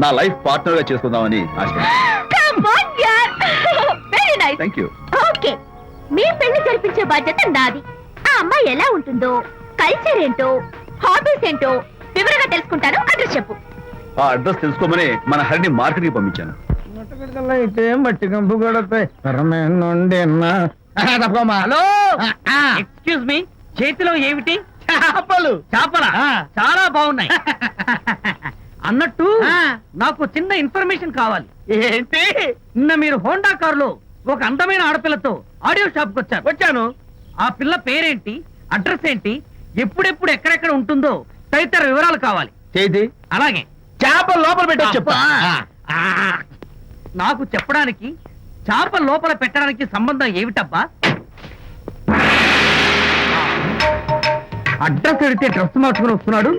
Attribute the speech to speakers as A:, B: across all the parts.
A: నా లైఫ్ పార్ట్నర్గా చేసుకుందామని ఆశ.
B: Very nice.
A: Thank you
B: okay మీ పెళ్ళి జరిపించే బాధ్యత నాది. ఆ అమ్మాయి ఎలా ఉంటుందో కల్చర్ ఏంటో హాబీస్ ఏంటో వివరంగా తెలుసుకుంటాను. అడ్రస్ చెప్పు.
A: ఆ అడ్రస్ తెలుసుకోమని మన హరిని మార్కెట్కి పంపించాను
C: అయితే మట్టి కంపు
D: హలో? ఎక్స్క్యూజ్ మీ చేతిలో ఏమిటి?
C: చేపలు.
D: చేపల?
C: ఆ.
D: చాలా బాగున్నాయి. అన్నట్టు. నాకు చిన్న ఇన్ఫర్మేషన్ కావాలి.
C: ఏంటి?
D: నిన్న మీరు హోండా కారులో ఒక అందమైన ఆడపిల్లతో ఆడియో షాప్కు వచ్చారు.
C: వచ్చాను.
D: ఆ పిల్ల పేరేంటి? అడ్రస్ ఏంటి? ఎప్పుడెప్పుడు ఎక్కడెక్కడ ఉంటుందో తదితర వివరాలు కావాలి.
C: చేతి
D: అలాగే.
C: చేపలు లోపల పెట్టి చెప్తా.
D: అబ్బా. ఆ. నాకు చెప్పడానికి చేప లోపల పెట్టడానికి సంబంధం ఏమిటబ్బా? అడ్రస్ ఎడితే డ్రెస్ మార్చుకుని వస్తున్నాడు.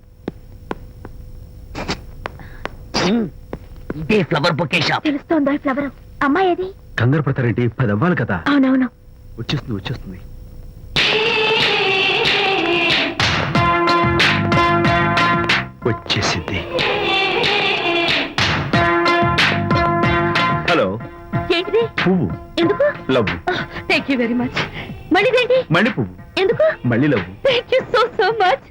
D: ఇదే ఫ్లవర్ బొకే షాప్
B: తెలుస్తోందో ఈ ఫ్లవర్ అమ్మాయి ఏది?
A: కంగారు పడతారేంటి పది అవ్వాలి కదా?
B: అవునవును.
A: వచ్చేస్తుంది వచ్చేస్తుంది. వచ్చేసింది. హలో.
B: ఏంటిది?
A: పువ్వు.
B: ఎందుకు?
A: Love
B: thank you very much మళ్ళీదేంటి
A: మళ్ళీ పువ్వు.
B: ఎందుకు?
A: మళ్ళీ love
B: thank you so so much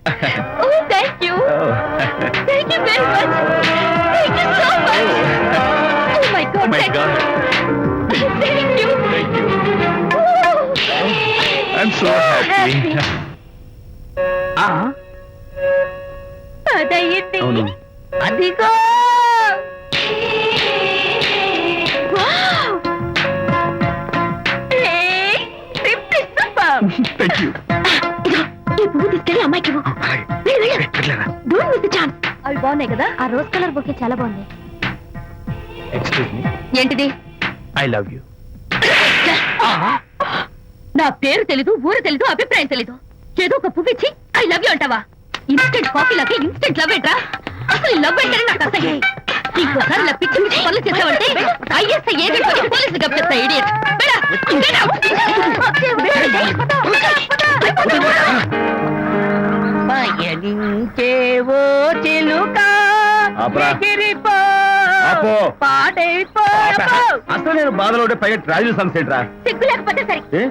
B: so
A: happy
B: అదయ్యింది
A: అవును
B: అదిగో వావ్! ఏయ్, simply super!
A: థ్యాంక్ యూ
B: ఇదిగో, ఈ పువ్వు తీసుకెళ్ళి అమ్మాయికి ఇవ్వు. వెళ్ళు, వెళ్ళు. Don't miss the chance. అవి బాగున్నాయి కదా ఆ రోజ్ కలర్ బొకే చాలా బాగుంది
A: ఎక్స్క్యూజ్ మీ
B: ఏంటిది
A: ఐ లవ్ యూ
B: నా పేరు తెలీదు ఊరు తెలీదు అభిప్రాయం తెలీదు. ఏదో ఒక పువ్వు ఇచ్చి ఐ లవ్ యూ అంటావా? ఇన్స్టెంట్ కాఫీ లాగే ఇన్స్టెంట్ లవ్ ఏంట్రా? అసలు లవ్ ఏంటని నాకు అసహ్యం ఇంకోసారి ఇలా పిచ్చి పిచ్చి పనులు చేసావంటే ఐఎస్ఐ ఏజెంట్ వచ్చి పోలీసు కప్పిస్తా ఇడియట్
D: పయనించేవో చిలుక.
A: ఆపు.
D: పాడైపో.
A: అసలు నేను బాధలో ఉంటే పైగా ట్రావెల్ ఏంట్రా?
B: సిగ్గు లేకపోతే సరే.
A: ఏ?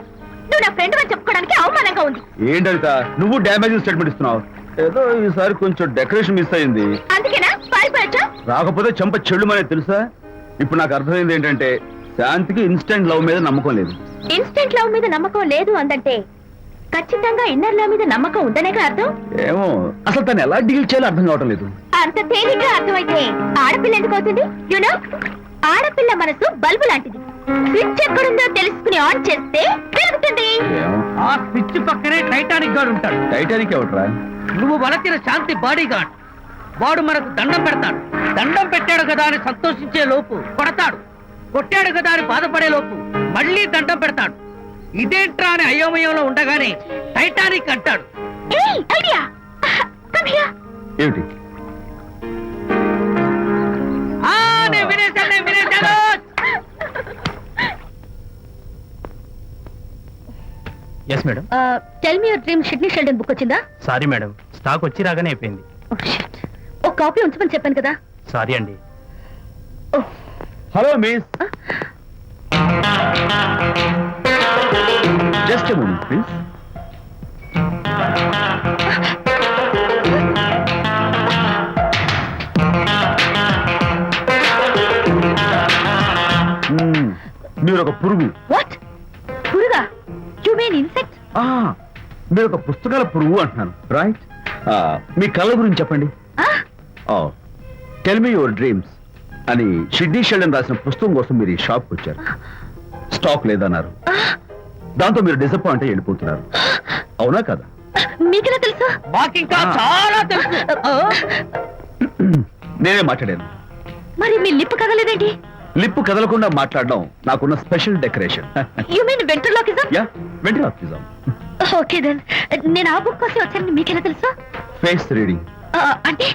B: నువ్వు నా ఫ్రెండ్ అని చెప్పుకోవడానికి అవమానంగా ఉంది.
A: ఏంటంట నువ్వు డ్యామేజింగ్ స్టేట్మెంట్ ఇస్తున్నావు. ఏదో ఈసారి కొంచెం డెకరేషన్ మిస్ అయింది.
B: అందుకేనా? పారిపోయొచ్చా?
A: రాకపోతే చెంప చెడుమనే తెలుసా? ఇప్పుడు నాకు అర్థమైంది ఏంటంటే శాంతికి ఇన్స్టెంట్ లవ్ మీద నమ్మకం లేదు.
B: ఇన్స్టెంట్ లవ్ మీద నమ్మకం లేదు అందంటే ఖచ్చితంగా ఇన్నర్ లవ్ మీద నమ్మకం ఉందనేగా అర్థం?
A: ఏమో అసలు తను ఎలా డీల్ చేయాలో అర్థం కావటం లేదు.
B: అంత తేలిగ్గా అర్థమైతే ఆడపిల్ల ఎందుకు అవుతుంది? యునో ఆడపిల్ల మనసు బల్బు లాంటిది. స్విచ్ ఎక్కడుందో తెలుసుకుని ఆన్ చేస్తే పెరుగుతుంది.
D: ఆ స్విచ్ పక్కనే టైటానిక్ గాడు ఉంటాడు.
A: టైటానిక్ ఎవట్రా
D: నువ్వు వలచిన శాంతి బాడీ గార్డ్ వాడు మనకు దండం పెడతాడు. దండం పెట్టాడు కదా అని సంతోషించే లోపు కొడతాడు. కొట్టాడు కదా అని బాధపడే లోపు మళ్ళీ దండం పెడతాడు. ఇదేంట్రా అని అయోమయంలో ఉండగానే టైటానిక్ అంటాడు.
B: ఏయ్ ఐడియా! కమ్ హియర్
A: ఏమిటి?
D: ఆ నేను వినేశాను నేను వినేశాను!
E: Yes madam
B: tell me your dream Sidney Sheldon book వచ్చిందా?
E: సారీ మేడం స్టాక్ వచ్చి రాగానే అయిపోయింది.
B: Oh. ఒక కాపీ ఉంచమని చెప్పాను కదా.
E: సారీ అండి.
B: Oh,
A: hello miss just moment please మీరు ఒక? పురుగా.
B: ఇన్సెక్ట్.
A: మీరు ఒక పుస్తకాల పురుగు అంటున్నాను. రైట్ మీ కళ్ళ గురించి చెప్పండి. టెల్ మీ యువర్ డ్రీమ్స్ అని షిడ్నీ షెల్డన్ రాసిన పుస్తకం కోసం మీరు ఈ షాప్కి వచ్చారు. స్టాక్ లేదన్నారు. దాంతో మీరు డిసప్పాయింట్ అయ్యి వెళ్ళిపోతున్నారు. అవునా కదా?
B: మీకెలా తెలుసు?
D: మాకింకా
A: ఆ.
D: చాలా తెలుసు.
A: నేనే మాట్లాడాను.
B: మరి మీ లిప్ కదలేదేంటి?
A: లిప్పు కదలకుండా మాట్లాడడం నాకున్న special decoration.
B: You mean ventriloquism
A: ya
B: okay then నేను ఆ బుక్ కోసం వచ్చానని మీకెలా తెలుసు?
A: ఫేస్ రీడింగ్
B: అంటే?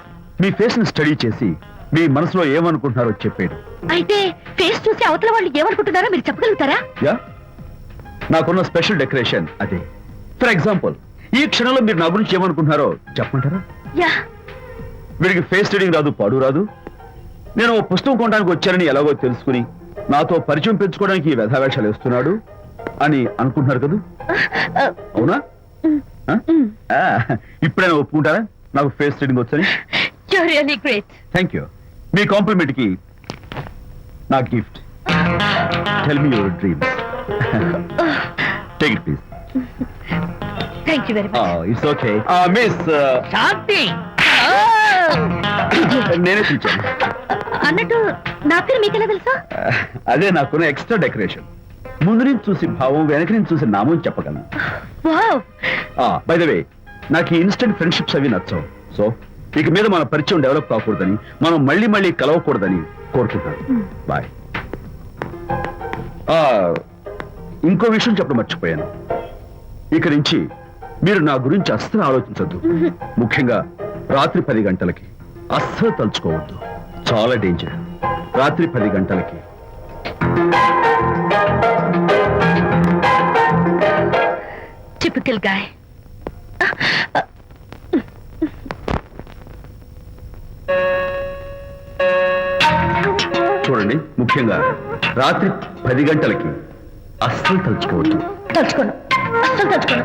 A: మీ ఫేస్ని స్టడీ చేసి మీ మనసులో ఏమనుకుంటున్నారో చెప్పేయడం.
B: అయితే ఫేస్ చూసి అవతల వాళ్ళు ఏమనుకుంటున్నారో మీరు చెప్పగలుగుతారా?
A: యా నాకున్న స్పెషల్ డెకరేషన్ అదే. ఫర్ ఎగ్జాంపుల్ ఈ క్షణంలో మీరు నా గురించి ఏమనుకుంటున్నారో చెప్పమంటారా?
B: యా
A: వీడికి ఫేస్ రీడింగ్ రాదు పాడు రాదు. నేను ఓ పుస్తకం కొనడానికి వచ్చానని ఎలాగో తెలుసుకుని నాతో పరిచయం పెంచుకోవడానికి ఈ వ్యధావేషాలు వేస్తున్నాడు అని అనుకుంటున్నారు కదా? అవునా? ఆ? ఇప్పుడైనా ఒప్పుకుంటారా? నాకు ఫేస్ రీడింగ్ వచ్చని? థ్యాంక్ యూ మీ కాంప్లిమెంట్కి నా gift tell me your dreams take it please it's okay miss
D: Shanti
A: నేనే పిలిచాను
B: అన్నట్టు నా పేరు మీకెలా తెలుసా?
A: అదే నాకున్న ఎక్స్ట్రా డెకరేషన్. ముందు నుంచి చూసి భావం వెనక నుంచి చూసి నామం చెప్పగలను.
B: వావ్!
A: బై ద వే నాకు ఈ ఇన్స్టెంట్ ఫ్రెండ్షిప్స్ అవి నచ్చవు. సో ఇక మీద మన పరిచయం డెవలప్ కాకూడదని మనం మళ్ళీ మళ్ళీ కలవకూడదని కోరుకుంటున్నాను. బాయ్ ఇంకో విషయం చెప్పడం మర్చిపోయాను. ఇక నుంచి మీరు నా గురించి అస్సలు ఆలోచించద్దు. ముఖ్యంగా రాత్రి పది గంటలకి అస్సలు తలుచుకోవద్దు. చాలా డేంజర్ రాత్రి పది గంటలకి.
B: టిపికల్ గాయ్
A: చూడండి ముఖ్యంగా రాత్రి పది గంటలకి అస్సలు తలుచుకోవద్దు.
B: తలుచుకోను. అస్సలు తలుచుకోను.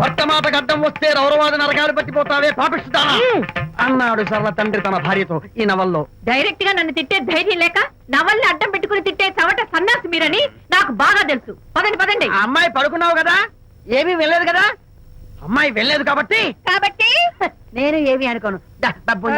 C: భర్త మాట గడ్డం వస్తే రౌరవాద నరకాలు పట్టిపోతావే పాపిస్తానా అన్నాడు సరళ తండ్రి తన భార్యతో ఈ నవల్లో.
F: డైరెక్ట్గా నన్ను తిట్టే ధైర్యం లేక నవల్ని అడ్డం పెట్టుకుని తిట్టే చవట సన్నాసి మీరని నాకు బాగా తెలుసు. పదండి పదండి.
C: అమ్మాయి పడుకున్నావు కదా? ఏమీ వెళ్ళలేదు కదా? అమ్మాయి వెళ్ళలేదు కాబట్టి?
F: కాబట్టి నేను ఏమి అనుకోను. డబ్బు